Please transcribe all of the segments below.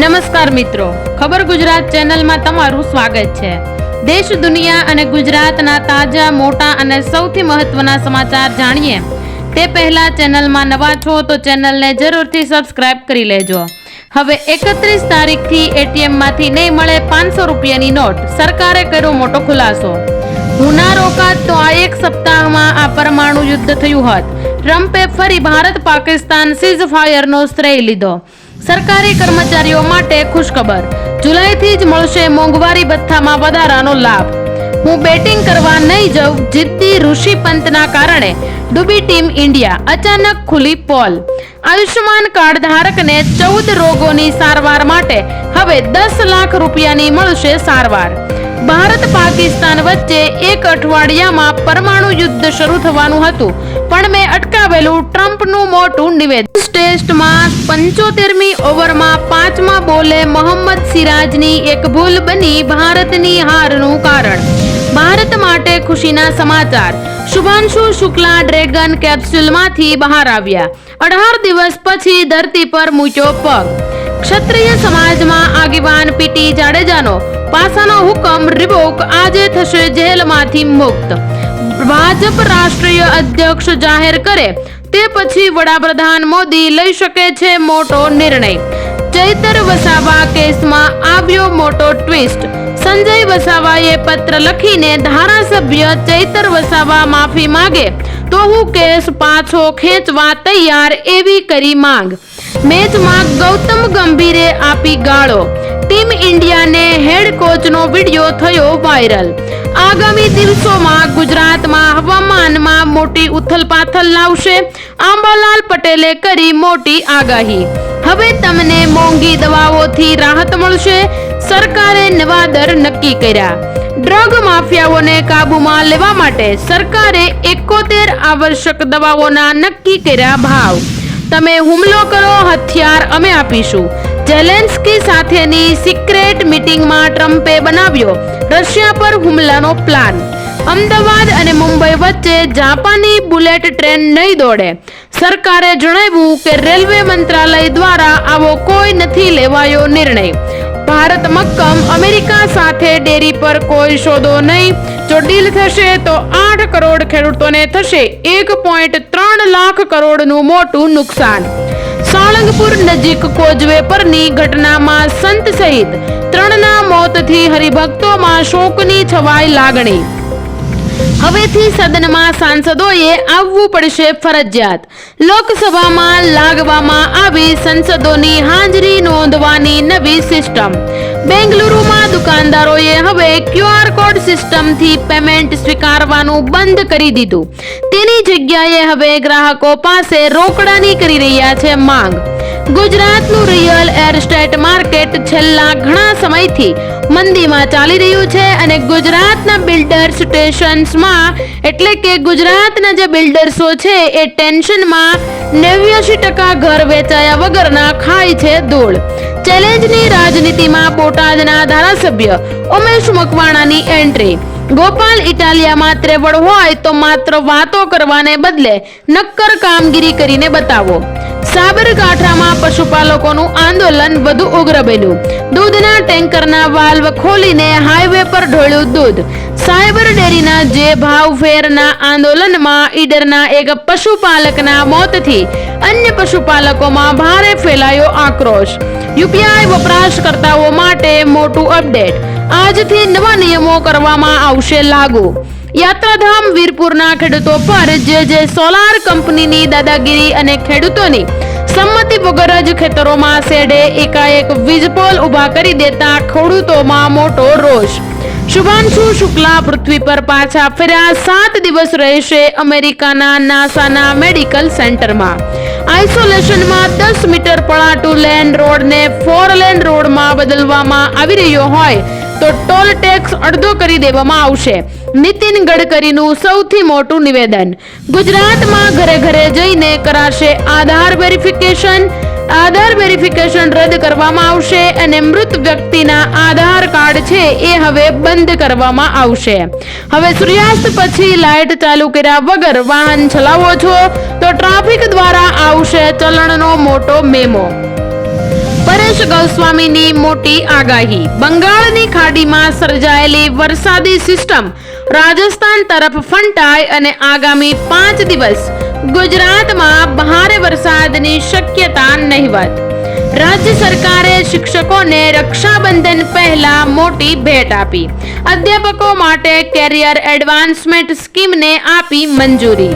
નમસ્કાર મિત્રો. ખબર ગુજરાત ચેનલમાં તમારું સ્વાગત છે. દેશ, દુનિયા અને ગુજરાતના તાજા, મોટા અને સૌથી મહત્વના સમાચાર જાણીએ. તે પહેલા ચેનલમાં નવા છો તો ચેનલને જરૂરથી સબસ્ક્રાઇબ કરી લેજો. હવે એકત્રીસ તારીખથી એટીએમમાંથી નહીં મળે પાંચસો રૂપિયાની નોટ. સરકારે કર્યો મોટો ખુલાસો. હું ના રોકાત તો આ એક સપ્તાહમાં આ પરમાણુ યુદ્ધ થયું હોત. ટ્રમ્પે ફરી ભારત પાકિસ્તાન સીઝ ફાયરનો શ્રેય લીધો. સરકારી કર્મચારીઓ માટે ખુશખબર. જુલાઈથી જ મળશે મોંઘવારી ભથ્થામાં વધારાનો લાભ. હું બેટિંગ કરવા નહીં જઉં, જીતતી ઋષિ પંતના કારણે ડૂબી ટીમ ઇન્ડિયા અચાનક ખુલી પોલ. આયુષ્યમાન કાર્ડ ધારકને ચૌદ રોગોની સારવાર માટે હવે દસ લાખ રૂપિયાની મળશે સારવાર. ભારત પાકિસ્તાન વચ્ચે એક અઠવાડિયામાં પરમાણુ યુદ્ધ શરૂ થવાનું હતું. પણ મેં અટકાવેલું ટ્રમ્પનું મોટું નિવેદન. ટેસ્ટમાં પંચોતેરમી ઓવરમાં પાંચમા બોલે મોહમ્મદ સિરાજની એક ભૂલ બની ભારતની હારનું કારણ. ભારત માટે ખુશીના સમાચાર. શુભાંશુ શુક્લા ડ્રેગન કેપ્સ્યુલમાંથી બહાર આવ્યા. અઢાર દિવસ પછી ધરતી પર મૂક્યો પગ. ક્ષત્રિય સમાજમાં આગેવાન પીટી જાડેજાનો પાસાનો હુકમ રિવોક આજે થશે જેલમાંથી મુક્ત. ભાજપ રાષ્ટ્રીય અધ્યક્ષ જાહેર કરે તે પછી વડાપ્રધાન મોદી લઈ શકે છે મોટો નિર્ણય. ચૈતર વસાવા કેસમાં આવ્યો મોટો ટ્વિસ્ટ સંજય વસાવાએ પત્ર લખીને ધારાસભ્ય ચૈતર વસાવા માફી માંગે. તો હું કેસ પાછો ખેંચવા તૈયાર એવી કરી માંગ. મેચમાં ગૌતમ ગંભીરે આપી ગાળો. ટીમ ઇન્ડિયાને હેડ કોચનો વિડિયો થયો વાયરલ. આગામી દિવસોમાં ગુજરાતમાં હવામાનમાં મોટી ઉથલપાથલ લાવશે. આંબાલાલ પટેલે કરી મોટી આગાહી. હવે તમને મોંઘી દવાઓથી રાહત મળશે. સરકારે નવા દર નક્કી કર્યા. ડ્રગ માફિયાઓને કાબૂમાં લેવા માટે સરકારે એકોતેર આવશ્યક દવાઓના નક્કી કર્યા ભાવ. તમે હુમલો કરો, હથિયાર અમે આપીશું. ઝેલેન્સ્કી સાથેની સિક્રેટ મીટિંગમાં ટ્રમ્પે બનાવ્યો રશિયા પર હુમલાનો પ્લાન. અમદાવાદ અને મુંબઈ વચ્ચે જાપાની બુલેટ ટ્રેન નહીં દોડે. સરકારે જણાવ્યું કે રેલવે મંત્રાલય દ્વારા આવો કોઈ નથી લેવાયો નિર્ણય. ભારત મક્કમ અમેરિકા સાથે ડેરી પર કોઈ સોદો નહીં. જો ડીલ થશે તો આઠ કરોડ ખેડૂતોને થશે એક પોઈન્ટ ત્રણ લાખ કરોડનું મોટું નુકસાન. સાળંગપુર નજીક કોજવે પરની ઘટનામાં સંત સહિત ત્રણના મોતથી હરિભક્તોમાં શોકની છવાઈ લાગણી. હવેથી સદનમાં સાંસદોએ આવવું પડશે ફરજિયાત. લોકસભામાં લાગવામાં આવી સંસદોની હાજરી નોંધવાની નવી સિસ્ટમ. બેંગલુરુમાં દુકાનદારોએ હવે ક્યુઆર કોડ સિસ્ટમથી પેમેન્ટ સ્વીકારવાનું બંધ કરી દીધું. તેની જગ્યાએ હવે ગ્રાહકો પાસે રોકડાની કરી રહ્યા છે માંગ. ગુજરાતનું રિયલ એસ્ટેટ માર્કેટ છેલ્લા ઘણા સમયથી મંદીમાં ચાલી રહ્યું છે અને ગુજરાતના બિલ્ડર સ્ટેશન્સમાં એટલે કે ગુજરાતના જે બિલ્ડર્સો છે, એ ટેન્શનમાં નેવ્યાસી ટકા ઘર વેચાયા વગરના ખાય છે ધૂળ. ચેલેન્જની રાજનીતિમાં બોટાદના ધારાસભ્ય ઉમેશ મકવાણાની એન્ટ્રી ગોપાલ ઇટાલિયામાં ત્રેવડ હોય તો માત્ર વાતો કરવાને બદલે નક્કર કામગીરી કરીને બતાવો. સાબરકાંઠામાં પશુપાલકોનું આંદોલન વધુ ઉગ્ર બન્યું. દૂધના ટેન્કરના વાલ્વ ખોલીને હાઈવે પર ઢોળ્યું દૂધ. સાયબર ડેરીના જે ભાવ ફેરના આંદોલનમાં ઈડરના એક પશુપાલકના મોતથી અન્ય પશુપાલકોમાં ભારે ફેલાયો આક્રોશ. યુપીઆઈ વપરાશકર્તાઓ માટે મોટું અપડેટ. આજથી નવા નિયમો કરવામાં આવશે લાગુ. યાત્રાધામ વીરપુરના ખેડૂતો પર જે જે સોલાર કંપનીની દાદાગીરી અને ખેડૂતોની સંમતિ વગર જ ખેતરોમાં શેડે એકાએક વીજપોલ ઊભા કરી દેતા ખેડૂતોમાં મોટો રોષ. શુભાંશુ શુક્લા પૃથ્વી પર પાછા ફર્યા, સાત દિવસ રહેશે અમેરિકાના નાસાના મેડિકલ સેન્ટરમાં. આઇસોલેશનમાં દસ મીટર પળાટુ લેન રોડને ફોર લેન રોડમાં બદલવામાં આવી રહ્યો હોય તો ટોલ ટેક્સ અડધો કરી દેવામાં આવશે. નીતિન ગડકરીનું સૌથી મોટું નિવેદન. ગુજરાતમાં ઘરે ઘરે જઈને કરાશે આધાર વેરિફિકેશન. આધાર વેરિફિકેશન રદ કરવામાં આવશે અને મૃત વ્યક્તિના આધાર કાર્ડ છે એ હવે બંધ કરવામાં આવશે. હવે સૂર્યાસ્ત પછી લાઇટ ચાલુ કર્યા વગર વાહન ચલાવો છો તો ટ્રાફિક દ્વારા આવશે ચલણનો મોટો મેમો. ગણેશ ગોસ્વામીની મોટી આગાહી. બંગાળની ખાડીમાં સર્જાયેલી વરસાદી સિસ્ટમ રાજસ્થાન તરફ ફંટાય અને આગામી પાંચ દિવસ ગુજરાતમાં ભારે વરસાદની શક્યતા નહીવત રાજ્ય સરકારે શિક્ષકોને રક્ષાબંધન પહેલા મોટી ભેટ આપી. અધ્યાપકો માટે કેરિયર એડવાન્સમેન્ટ સ્કીમને આપી મંજૂરી.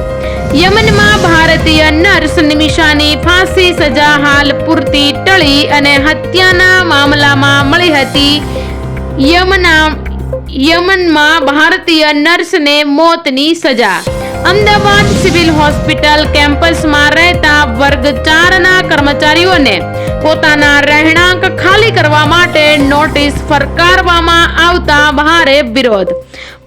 યમનમાં ભારતીય નર્સ નિમિષાની ફાંસી સજા હાલ પૂરતી ટળી અને હત્યાના મામલામાં મળી હતી. યમના, યમનમાં ભારતીય નર્સને મોતની સજા. અમદાવાદ સિવિલ હોસ્પિટલ કેમ્પસમાં રહેતા વર્ગ ચારના કર્મચારીઓને પોતાના રહેણાંક ખાલી કરવા માટે નોટિસ ફરકારવામાં આવતા ભારે વિરોધ.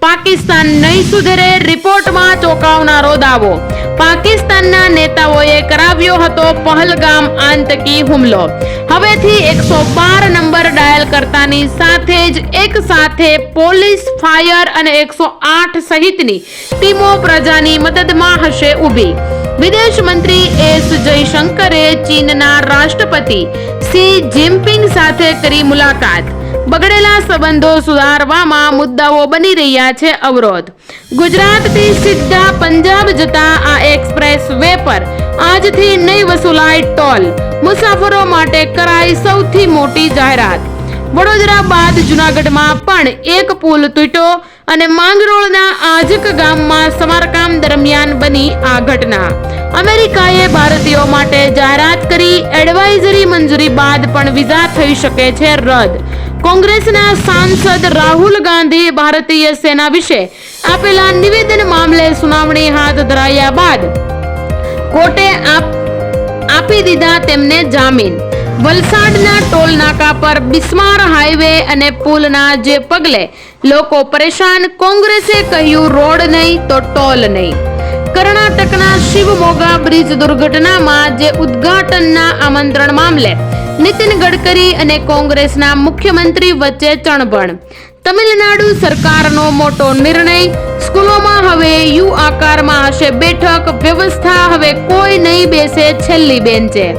પાકિસ્તાન નહીં સુધરે રિપોર્ટમાં ચોંકાવનારો દાવો. પાકિસ્તાનના નેતાઓએ કરાવ્યો હતો પહલગામ આતંકી હુમલો. હવેથી એકસો બાર નંબર ડાયલ કરતાની સાથે જ એક સાથે પોલીસ, ફાયર અને એકસો આઠ સહિતની ટીમો પ્રજાની મદદમાં હશે ઊભી. વિદેશ મંત્રી એસ જયશંકરે ચીનના રાષ્ટ્રપતિ સી જિનપિંગ સાથે કરી મુલાકાત. બગડેલા સંબંધો સુધારવામાં મુદ્દાઓ બની રહ્યા છે અવરોધ. ગુજરાતથી સીધા પંજાબ જતા આ એક્સપ્રેસ વે પર આજથી નહીં વસૂલાય ટોલ. મુસાફરો માટે કરાઈ સૌથી મોટી જાહેરાત. વડોદરા બાદ જુનાગઢમાં પણ એક પુલ તૂટ્યો અને માંગરોળના આજક ગામમાં સમારકામ દરમિયાન બની આ ઘટના. અમેરિકાએ ભારતીયો માટે જાહેરાત કરી, એડવાઇઝરી મંજૂરી બાદ પણ વિઝા થઈ શકે છે રદ. કોંગ્રેસના સાંસદ રાહુલ ગાંધી ભારતીય સેના વિશે આપેલા નિવેદન મામલે સુનાવણી હાથ ધરાયા બાદ કોર્ટે આપી દીધા તેમને જામીન. વલસાડના ટોલ નાકા પર બિસ્માર હાઈવે અને પુલના જે પગલે લોકો પરેશાન, કોંગ્રેસે કહ્યું, રોડ નહીં તો ટોલ નહીં. કર્ણાટકના શિવમોગા બ્રિજ દુર્ઘટનામાં જે ઉદ્ઘાટનના આમંત્રણ મામલે નીતિન ગડકરી અને કોંગ્રેસના મુખ્યમંત્રી વચ્ચે ચણબણ. તમિલનાડુ સરકારનો મોટો નિર્ણય. સ્કૂલોમાં હવે યુ આકારમાં હશે બેઠક. વ્યવસ્થા હવે કોઈ નહીં બેસે છેલ્લી બેન્ચે.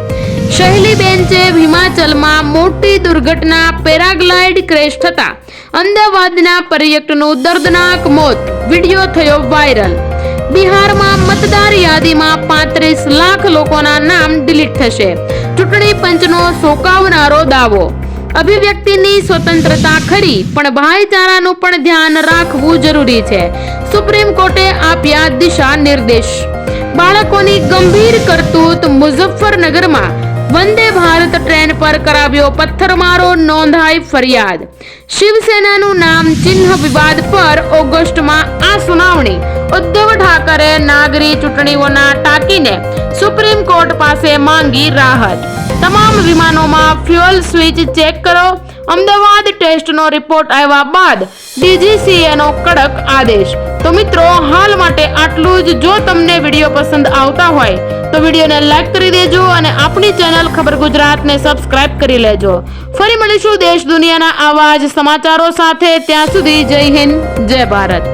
શહેલી બેન્ચે હિમાચલમાં મોટી દુર્ઘટના, પેરાગ્લાઇડ ક્રેશ થતા. અમદાવાદના પર્યટકનું દર્દનાક મોત. વિડિયો થયો વાયરલ. બિહારમાં મતદાર યાદીમાં પાંત્રીસ લાખ લોકોના નામ ડિલીટ થશે. ચૂંટણી પંચનો શોકાવનારો દાવો. અભિવ્યક્તિની સ્વતંત્રતા ખરી, પણ ભાઈચારાનું પણ ધ્યાન રાખવું જરૂરી છે. સુપ્રીમ કોર્ટે આપ્યા દિશા નિર્દેશ. બાળકોની ગંભીર કરતૂત મુઝફ્ફરનગરમાં વંદે ભારત ટ્રેન પર કરાવ્યો પથ્થરમારો, નોંધાઈ ફરિયાદ. શિવસેનાનું નામ ચિહ્ન વિવાદ પર ઠાકરે નાગરી ચૂંટણીઓના ટાંકીને સુપ્રીમ કોર્ટ પાસે માંગી રાહત. તમામ વિમાનોમાં ફ્યુઅલ સ્વિચ ચેક કરો. અમદાવાદ ટેસ્ટનો રિપોર્ટ આવ્યા બાદ ડીજીસીએનો કડક આદેશ. તો મિત્રો, હાલ માટે આટલું જ. જો તમને વીડિયો પસંદ આવતા હોય, તો વિડીયોને લાઈક કરી દેજો અને આપણી ચેનલ ખબર ગુજરાતને સબસ્ક્રાઇબ કરી લેજો. ફરી મળીશું દેશ દુનિયાના આવા જ સમાચારો સાથે. ત્યાં સુધી જય હિન્દ, જય ભારત.